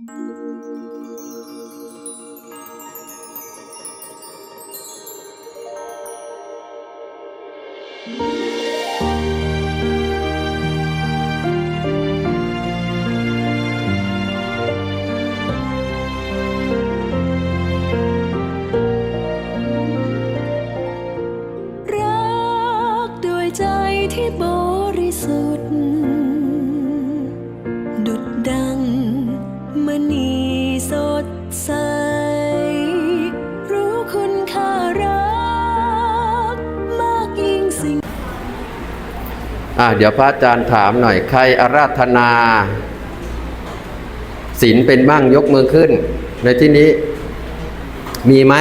รักด้วยใจที่บริสุทธิ์ อ่าเดี๋ยวพระอาจารย์ถามหน่อยใครอาราธนาศีลเป็นบ้างยกมือขึ้น ในที่นี้มีไหม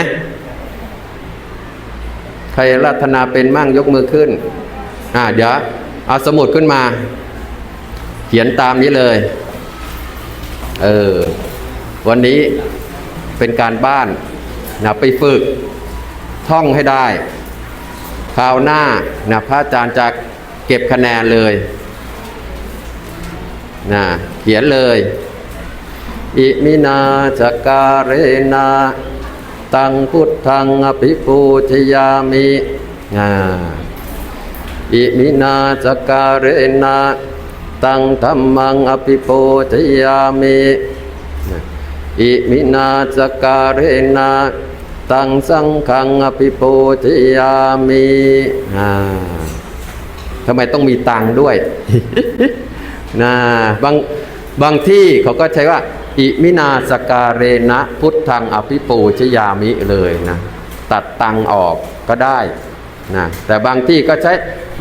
ใครอาราธนาเป็นบ้างยกมือขึ้น อ่าเดี๋ยวเอาสมุดขึ้นมา เขียนตามนี้เลย เออ วันนี้เป็นการบ้านนะไปฝึก ท่องให้ได้ คราวหน้านะพระอาจารย์จะ เก็บคะแนนเลยนะเขียนเลย อิมินาจการเรนาตังพุทธังอภิปูชยามินะอิมินาจการเรนาตังธรรมังอภิปูชยามินะอิมินาจการเรนาตังสังฆังอภิปูชยามิอ่า ทำไมต้องมีตังด้วยนะบางบางที่เขาก็ใช้ว่า อิมินาสการเรนะพุทธังอภิปูชยามิเลยนะตัดตังออกก็ได้นะแต่บางที่ก็ใช้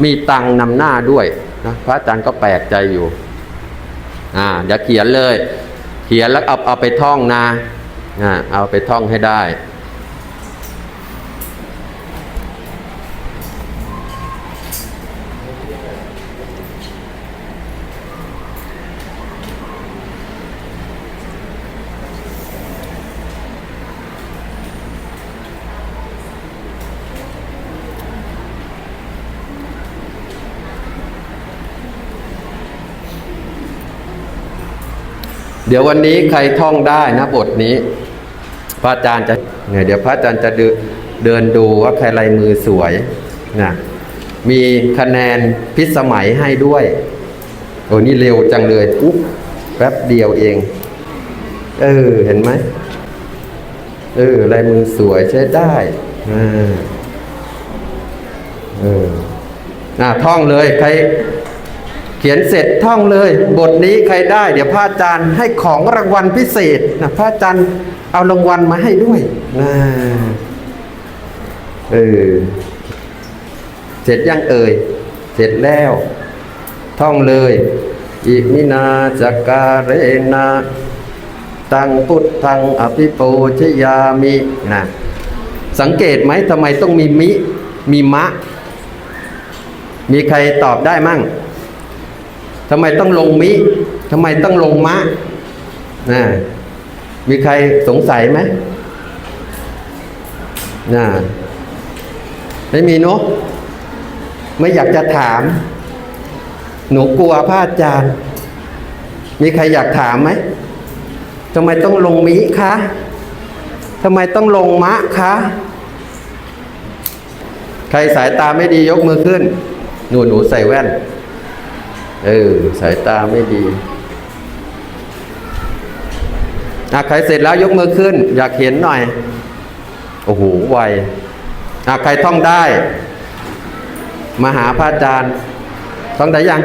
มีตังนำหน้าด้วยนะพระอาจารย์ก็แปลกใจอยู่อ่าอย่าเขียนเลย เขียนแล้วเอาเอาไปท่องนะนะเอาไปท่องให้ได้ เดี๋ยววันนี้ใครท่องได้นะบทนี้ พระอาจารย์จะเนี่ยเดี๋ยวพระอาจารย์จะเดินดูว่าใครลายมือสวยนะมีคะแนนพิสมัยให้ด้วยโอ้นี่เร็วจังเลยอุ๊บแป๊บเดียวเอง เออเห็นไหมเออลายมือสวยใช้ได้อ่าเอออ่าท่องเลยใคร เขียนเสร็จท่องเลย บทนี้ใครได้ เดี๋ยวพระอาจารย์ให้ของรางวัลพิเศษนะพระอาจารย์เอารางวัลมาให้ด้วยนะเออเสร็จยังเอ่ยเสร็จแล้ว ท่องเลย อิมินาจักการเรนะตังพุทธังอภิปูชยามินะสังเกตไหมทำไมต้องมีมิ มีมะ มีใครตอบได้มั่ง ทำไมต้องลงมิทำไมต้องลงมะนะมีใครสงสัยไหมนะไม่มีเนอะไม่อยากจะถาม หนูกลัวพระอาจารย์ มีใครอยากถามไหมทำไมต้องลงมิคะทำไมต้องลงมะคะ ใครสายตาไม่ดียกมือขึ้น หนูหนูใส่แว่น เออ สายตาไม่ดีอะใครเสร็จแล้วยกมือขึ้น อยากเห็นหน่อย โอ้โหไวอะใครท่องได้ มาหาพระอาจารย์ท่องได้ยัง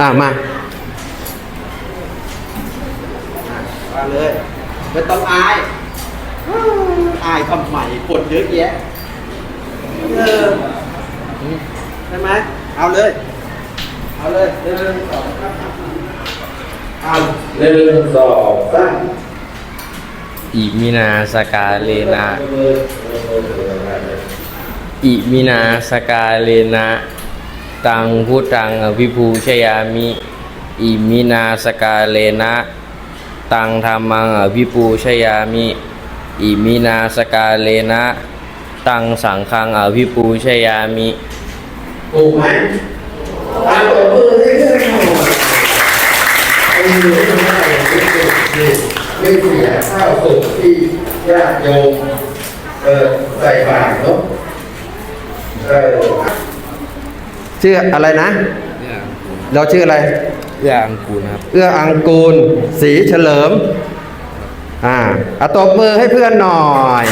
อะมามาเลยไม่ต้องอายอายทำไมคนเยอะแยะเออใช่ไหมเอาเลย เอาเลยหนึ่งสองสามเอาหนึ่งสองสามอิมินาสกาเลนะอิมินาสกาเลนะตังพุทธังอภิภูชยามิอิมินาสกาเลนะตังธรรมังอภิปูชยามิ อิมินาสกาเลนะ ตังสังฆังอภิปูชยามิถูกไหมตา มตัวมือให้ขึ้นหน่อยเออไม่เสียข้าวสุกที่ญาติโยมเออใส่บาตรเนาะเออชื่ออะไรนะ เราชื่ออะไรอย่างกูนะครับ เอื้ออังกูลศรีเฉลิม อ่าเอาตบมือให้เพื่อนหน่อย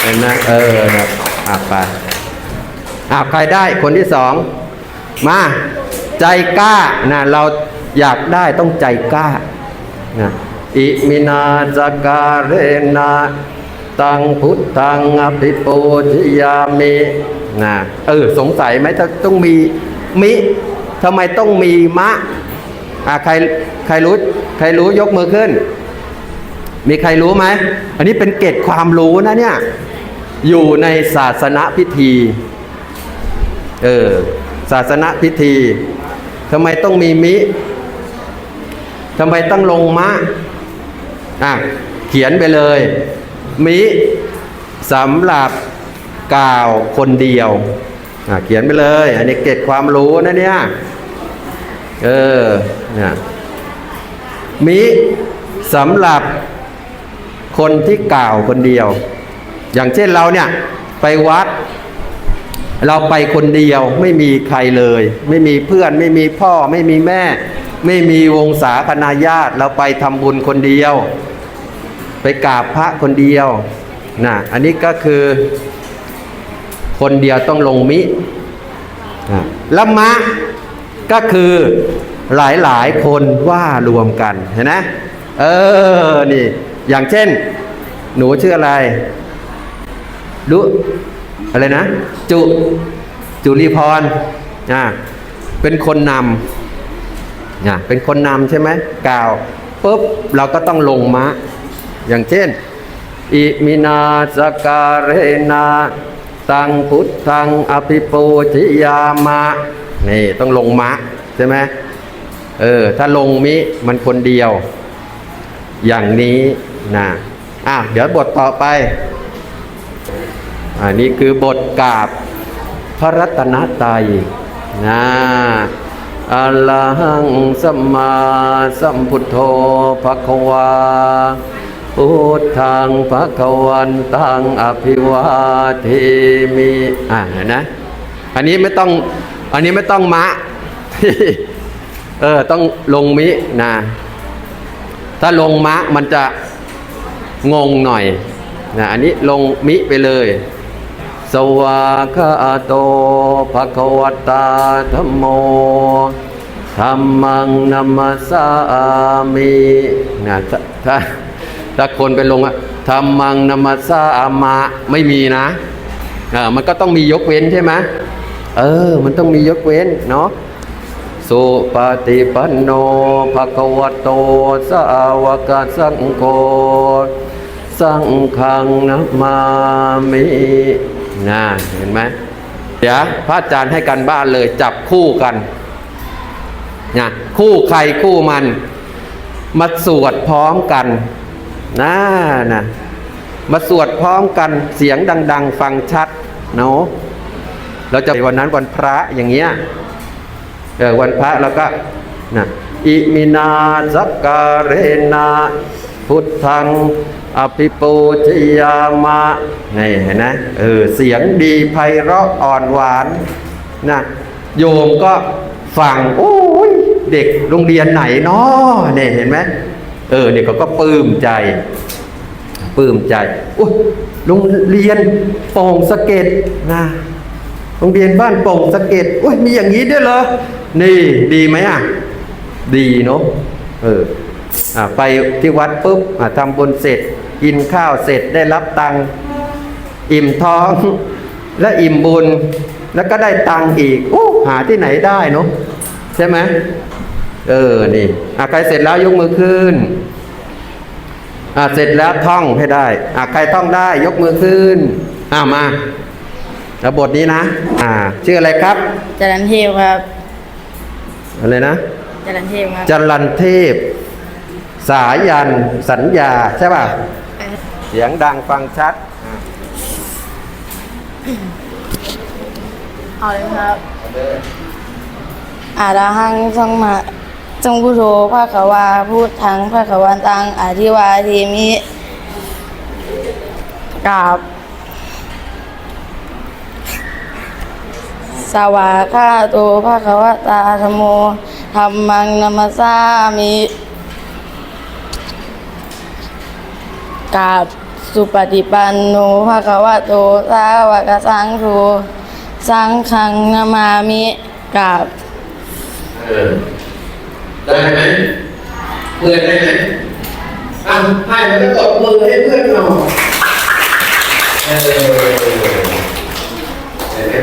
เห็นไหมเออครับอะไปอะใครได้คนที่สอง มา ใจกล้านะเรา อยากได้ต้องใจกล้านะอิมินาจการเรนะตังพุทธังอภิปูชยามินะเออสงสัยไหมถ้าต้องมีมิทำไมต้องมีมะอะใครใครรู้ใครรู้ยกมือขึ้น มีใครรู้ไหม อันนี้เป็นเกร็ดความรู้นะเนี่ย อยู่ในศาสนพิธี เออ ศาสนพิธีทำไมต้องมีมิ ทำไมต้องลงมะอะเขียนไปเลย มิสำหรับกล่าวคนเดียวอะเขียนไปเลย อันนี้เกร็ดความรู้นะเนี่ย เออเนี่ยมิสำหรับคนที่กล่าวคนเดียว อย่างเช่นเราเนี่ยไปวัด เราไปคนเดียวไม่มีใครเลย ไม่มีเพื่อนไม่มีพ่อไม่มีแม่ ไม่มีวงศาคณาญาติเราไปทำบุญคนเดียว ไปกราบพระคนเดียวนะอันนี้ก็คือคนเดียวต้องลงมิละมะก็คือหลายหลายคนว่ารวมกันเห็นไหมเออ นี่ อย่างเช่น หนูชื่ออะไรรู้อะไรนะ จุ จุลีพรอ่าเป็นคนนำ อ่าเป็นคนนำใช่ไหมกล่าวปุ๊บเราก็ต้องลงมะ อย่างเช่น อิมินาสการเรนาตังพุทธังอภิปูชิยามะนี่ต้องลงมะใช่ไหมเออถ้าลงมิมันคนเดียว อย่างนี้นะอะเดี๋ยวบทต่อไปอันนี้คือบทกาบพระรัตนตรัยนะ อะระหังสัมมาสัมพุทโธภะคะวาพุทธังภะคะวันตังอภิวาเทมิอ่าเห็นนะ อันนี้ไม่ต้อง อันนี้ไม่ต้องมะ เออ ต้องลงมินะ ถ้าลงมะมันจะงงหน่อยนะ อันนี้ลงมิไปเลย สวากาโตภะคะวตาธัมโมธัมมังนัมมสสามินะถ้าถ้าคนไปลงอะธัมมังนัมมสสามะไม่มีนะเออมันก็ต้องมียกเว้นใช่ไหมเออ มันต้องมียกเว้นเนาะสุปฏิปันโนภะคะวะโตสาวกสังโฆสังฆังนะมามิ นะเห็นไหมเดี๋ยวพระอาจารย์ให้กันบ้านเลยจับคู่กันนะคู่ใครคู่มันมาสวดพร้อมกันนะนะมาสวดพร้อมกันเสียงดัง ๆ ฟังชัดเนาะเราจะวันนั้นวันพระอย่างเงี้ยเออวันพระเราก็นะอิมินาสักการเรนา พุทธัง อภิปูชยามะนี่เห็นไหมเออเสียงดีไพเราะอ่อนหวานนะโยมก็ฟังโอ้ยเด็กโรงเรียนไหนเนาะเนี่ยเห็นไหมเออเด็กเขาก็ปลื้มใจปลื้มใจอุ้ยโรงเรียนโป่งสะเก็ดนะโรงเรียนบ้านโป่งสะเก็ดอุ้ยมีอย่างนี้ด้วยเหรอนี่ดีไหมอะดีเนาะเอออ่าไปที่วัดปุ๊บอ่าทำบุญเสร็จ กินข้าวเสร็จได้รับตังค์อิ่มท้อง และอิ่มบุญ แล้วก็ได้ตังค์อีกโอ้หาที่ไหนได้เนาะใช่ไหมเออนี่อะใครเสร็จแล้วยกมือขึ้นอะเสร็จแล้วท่องให้ได้อะใครท่องได้ยกมือขึ้นอะมาแล้วบทนี้นะ อ่า ชื่ออะไรครับจรันเทพครับอะไรนะจรันเทพครับจรันเทพ สายันสัญญาใช่ป่ะ เสียงดังฟังชัด เอาเลยครับอาระหังสัมมาจงพุทโธภาควาพูดทั้งภาควันตังอธิวาทีมิกราบสวาคาโตภาควตาธมโมธรรมังนัมสสามิกราบ สุปฏิปันโนภาคะวะโตสาวกสังโฆสังฆังนามามิกราบเออได้ไหมเพื่อนได้ไหมอะให้มันก็ตบมือให้เพื่อนหน่อยเออเห็นไหม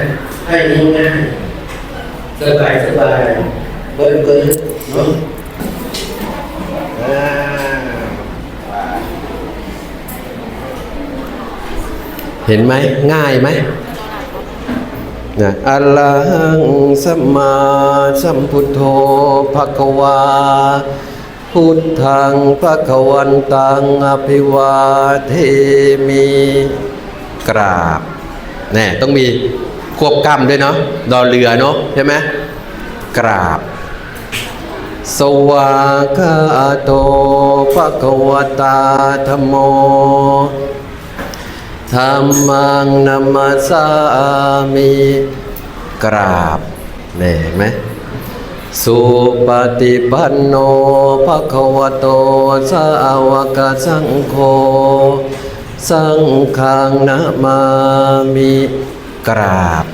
ให้ยิ้มง่ายสบายสบายเบิ้ลเบิ้ลเนาะอ่า เห็นไหมง่ายไหมนะอะระหังสัมมาสัมพุทโธภะคะวา พุทธังภะคะวันตังอภิวาเทมิกราบแน่ต้องมีควบกล้ำด้วยเนาะดอเรือเนาะใช่ไหมกราบ สวากขาโตภะคะวตาธมโม ธรรมังนัมสสามิกราบเนี่ยเห็นไหมสุปฏิปันโนภะคะวะโตสาวกสังโฆสังฆังนะมามิกราบ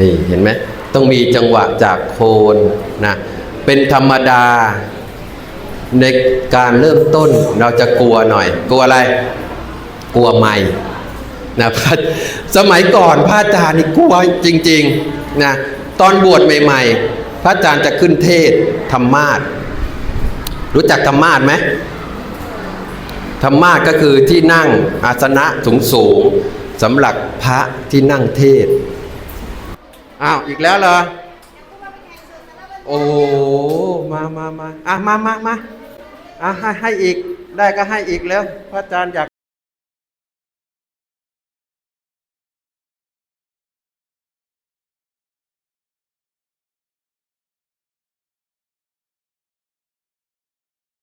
นี่เห็นไหมต้องมีจังหวะจากโคนนะเป็นธรรมดา ในการเริ่มต้นเราจะกลัวหน่อย กลัวอะไร กลัวไม่ นะพระสมัยก่อนพระอาจารย์นี่กลัวจริงๆนะตอนบวชใหม่ ๆ พระอาจารย์จะขึ้นเทศธรรมาสรู้จักธรรมาสไหมธรรมาสก็คือที่นั่งอาสนะสูงๆสำหรับพระที่นั่งเทศอ้าวอีกแล้วเหรอโอ้มามามาอะมามามาอะให้ให้อีกได้ก็ให้อีกแล้ว พระอาจารย์อยาก